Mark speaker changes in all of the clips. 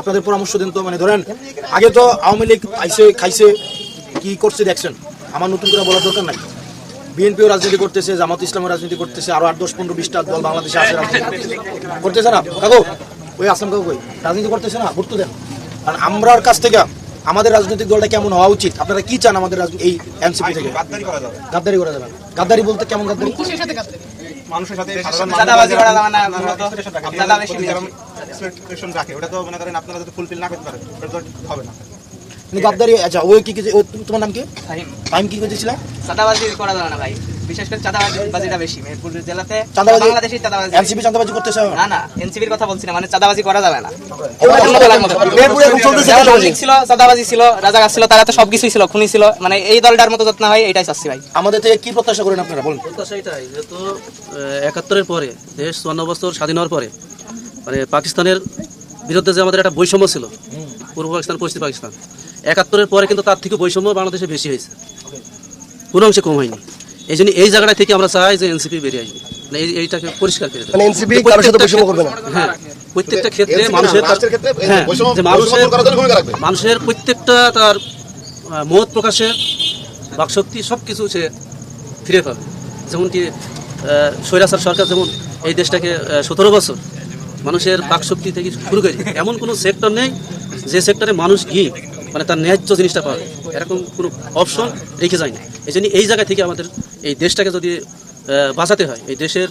Speaker 1: আপনাদের পরামর্শ দেন তো মানে ধরেন আগে তো আওয়ামী লীগ আইসে খাইছে কি করছে দেখছেন? আমার নতুন করে বলার দরকার নাই। বিএনপিও রাজনীতি করতেছে জামাত ইসলামের রাজনীতি করতেছে আরও আট দশ পনেরো বিশটা দল বাংলাদেশে আসে রাজনীতি করতেছে। না? কাকু ওই আসলাম কাকু কই? রাজনীতি করতেছে না? ভোট দেন। কারণ আমরার কাছ থেকে আমাদের রাজনৈতিক দলটা কেমন হওয়া উচিত? আপনারা কি চান আমাদের এই এনসিপি থেকে?
Speaker 2: গাদ্দারি করা যাবে।
Speaker 1: গাদ্দারি বলতে কেমন গাদ্দারি?
Speaker 2: মানুষের সাথে সাধারণ
Speaker 3: চাঁদাবাজি করা যাবে না,
Speaker 2: মানুষ
Speaker 3: মূলত
Speaker 2: expectation রাখে। ওটা তো মনে করেন আপনারা যদি ফুলফিল না করতে পারেন ওটা তো হবে না।
Speaker 1: মানে গাদ্দারি আচ্ছা ওই কি ও তোমার নাম কি? টাইম কি করেছিলা
Speaker 3: চাঁদাবাজি করা যাবে না ভাই। বিশেষ করে চাঁদাবাজিটা বেশি মেহেরপুর জেলাতে
Speaker 1: চাঁদাবাজি
Speaker 3: বাংলাদেশি চাঁদাবাজি।
Speaker 1: এনসিপি চাঁদাবাজি করতেছে
Speaker 3: না না কথা বলছি না মানে চাঁদাবাজি করা যাবে না।
Speaker 1: মেহেরপুরে এখন চলতেছে চাঁদাবাজি।
Speaker 3: ছিল চাঁদাবাজি ছিল রাজাকার ছিল তারা তো সবকিছুই ছিল খুনি ছিল। মানে এই দলটার মতো যত্ন হয় এটাই চাচ্ছি ভাই।
Speaker 1: আমাদের থেকে কি প্রত্যাশা করেন আপনারা বলুন?
Speaker 4: প্রত্যাশা এটাই যেহেতু একাত্তরের পরে দেশ চুয়ান্ন বছর স্বাধীন হওয়ার পরে মানে পাকিস্তানের বিরুদ্ধে যে আমাদের একটা বৈষম্য ছিল পূর্ব পাকিস্তান পশ্চিম পাকিস্তান একাত্তরের পরে কিন্তু তার থেকে বৈষম্য বাংলাদেশে বেশি হয়েছে। কোনো অংশে কম হয়নি। এই জন্য এই জায়গাটা থেকে আমরা চাই যে এনসিপি বেরিয়ে আসবে মানে এই- এইটাকে পরিষ্কার করে
Speaker 5: মানে এনসিপি কারোর সাথে বৈষম্য করবে না।
Speaker 4: হ্যাঁ প্রত্যেকটা ক্ষেত্রে মানুষের
Speaker 6: ক্ষেত্রে
Speaker 4: হ্যাঁ, যে মানুষের। মানুষের প্রত্যেকটা তার মত প্রকাশের বাকশক্তি সব কিছু সে ফিরে পাবে। যেমন কি আহ, স্বৈরাচার সরকার যেমন এই দেশটাকে সতেরো বছর মানুষের বাকশক্তি থেকে শুরু করে এমন কোনো সেক্টর নেই যে সেক্টরে মানুষ গিয়ে মানে তার ন্যায্য জিনিসটা পাবে। এরকম কোনো অপশন রেখে যায় না। এই জন্য এই জায়গা থেকে আমাদের এই দেশটাকে যদি বাঁচাতে হয়, এই দেশের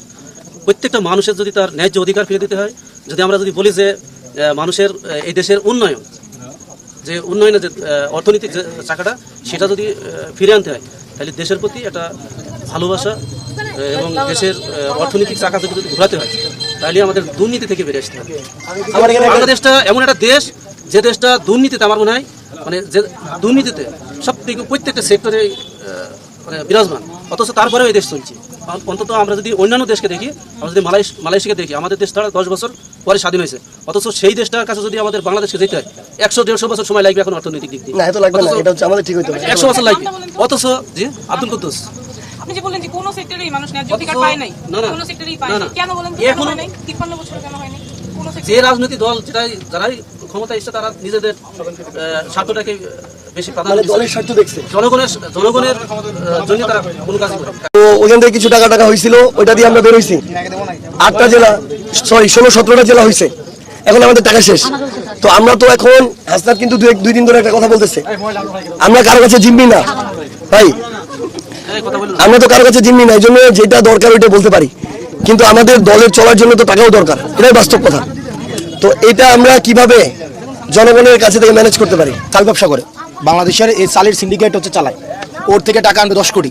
Speaker 4: প্রত্যেকটা মানুষের যদি তার ন্যায্য অধিকার ফিরে দিতে হয়, যদি আমরা যদি বলি যে মানুষের এই দেশের উন্নয়ন, যে উন্নয়নের যে অর্থনৈতিক যে চাকাটা, সেটা যদি ফিরে আনতে হয়, তাহলে দেশের প্রতি একটা ভালোবাসা এবং দেশের অর্থনৈতিক চাকা যদি যদি ঘোরাতে হয় তাহলে আমাদের দুর্নীতি থেকে বেরিয়ে আসতে হবে। বাংলাদেশটা এমন একটা দেশ যে দেশটা দুর্নীতিতে আমার মনে হয় মানে যে দুর্নীতিতে সব থেকে প্রত্যেকটা সেক্টরে মানে বিরাজমান। অথচ তারপরেও এই দেশ চলছে। অন্তত আমরা যদি অন্যান্য দেশকে দেখি আমরা যদি মালয়েশ মালয়েশিয়াকে দেখি আমাদের দেশ তারা দশ বছর পরে স্বাধীন হয়েছে। অথচ সেই দেশটার কাছে যদি আমাদের বাংলাদেশকে যেতে হয় একশো দেড়শো বছর সময় লাগবে এখন অর্থনৈতিক দিক দিয়ে।
Speaker 5: না এত লাগবে না
Speaker 4: অথচ
Speaker 5: এটা হচ্ছে আমাদের ঠিক হইতে হবে।
Speaker 4: একশো বছর লাগবে। অথচ জি আব্দুল কুদ্দুস।
Speaker 7: আপনি যে বললেন যে কোনো সেক্টরেই মানুষ ন্যায্য অধিকার পায় নাই। কোনো সেক্টরেই পায়
Speaker 4: না,
Speaker 7: নাই। কেন বলেন তো কেন হয় নাই? তিপ্পান্ন বছর কেন হয় নাই? কোনো
Speaker 4: যে রাজনৈতিক দল যেটাই যারাই ক্ষমতা এসছে তারা নিজেদের স্বার্থটাকে বেশি প্রাধান্য
Speaker 5: মানে দলের স্বার্থ দেখছে।
Speaker 4: জনগণের জনগণের জন্য তারা কোনো কাজই করে
Speaker 5: তো ওইখান থেকে কিছু টাকা টাকা হয়েছিল ওইটা দিয়ে আমরা বেরোইছি। আটটা জেলা সরি ষোলো সতেরোটা জেলা হয়েছে। এখন আমাদের টাকা শেষ। তো আমরা তো এখন হাসনাত কিন্তু দুই এক- দুই দিন ধরে একটা কথা বলতেছে। আমরা কারও কাছে জিম্মি না। ভাই আমরা তো কারও কাছে জিম্মি না এই জন্য যেটা দরকার ওইটা বলতে পারি। কিন্তু আমাদের দলের চলার জন্য তো টাকাও দরকার, এটাই বাস্তব কথা। তো এটা আমরা কীভাবে জনগণের কাছে থেকে ম্যানেজ করতে পারি?
Speaker 1: চাল ব্যবসা করে। বাংলাদেশের এই চালের সিন্ডিকেট হচ্ছে চালায়। ওর থেকে টাকা আনবে দশ কোটি।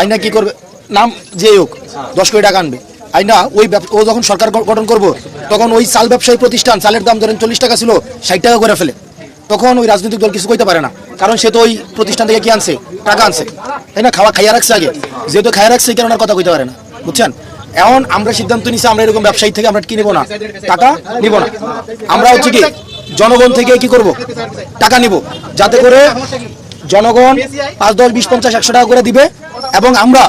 Speaker 1: আইনা কি করবে? নাম যে হোক, দশ কোটি টাকা আনবে। আইনা ওই ও যখন সরকার গঠন করব, তখন ওই চাল ব্যবসায়ী প্রতিষ্ঠান চালের দাম ধরেন চল্লিশ টাকা ছিল, ষাট টাকা করে ফেলে। তখন ওই রাজনৈতিক দল কিছু কইতে পারে না। কারণ সে তো ওই প্রতিষ্ঠান থেকে কি আনছে? টাকা আনছে। তাই না, খাওয়া খাইয়া রাখছে আগে। যেহেতু খাইয়া রাখছে কারণে আর কথা কইতে পারে না। বুঝছেন? এখন আমরা সিদ্ধান্ত নিছি, আমরা এরকম ব্যবসায়ী থেকে আমরা কি নেব না? টাকা নিব না। আমরা হচ্ছে কি, জনগণ থেকে কি করব? টাকা নিব। যাতে করে জনগণ পাঁচ, দশ, বিশ, পঞ্চাশ, একশো টাকা করে দিবে এবং আমরা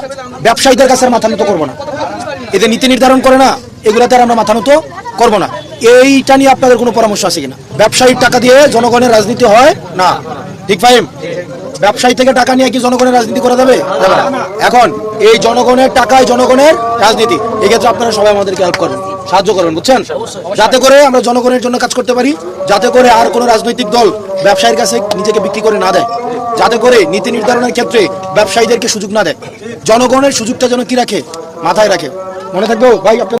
Speaker 1: ব্যবসায়ীদের কাছে মাথা নত করব না। এদের নীতি নির্ধারণ করে না, এগুলাতে আমরা মাথা নত করব না। এইটা নিয়ে আপনাদের কোনো পরামর্শ আছে কিনা? ব্যবসায়ীর টাকা দিয়ে জনগণের রাজনীতি হয় না। ঠিক ফাইম ব্যবসায়ী থেকে টাকা নিয়ে কি জনগণের রাজনীতি করা যাবে? এখন এই জনগণের টাকায় জনগণের রাজনীতি। এক্ষেত্রে আপনারা সবাই আমাদেরকে হেল্প করবেন। সাহায্য করবেন, বুঝছেন? যাতে করে আমরা জনগণের জন্য কাজ করতে পারি, যাতে করে আর কোনো রাজনৈতিক দল ব্যবসায়ীর কাছে নিজেকে বিক্রি করে না দেয়। যাতে করে নীতি নির্ধারণের ক্ষেত্রে ব্যবসায়ীদেরকে সুযোগ না দেয়। জনগণের সুযোগটা যেন কি রাখে? মাথায় রাখে। মনে থাকবে? ভাই, আপনার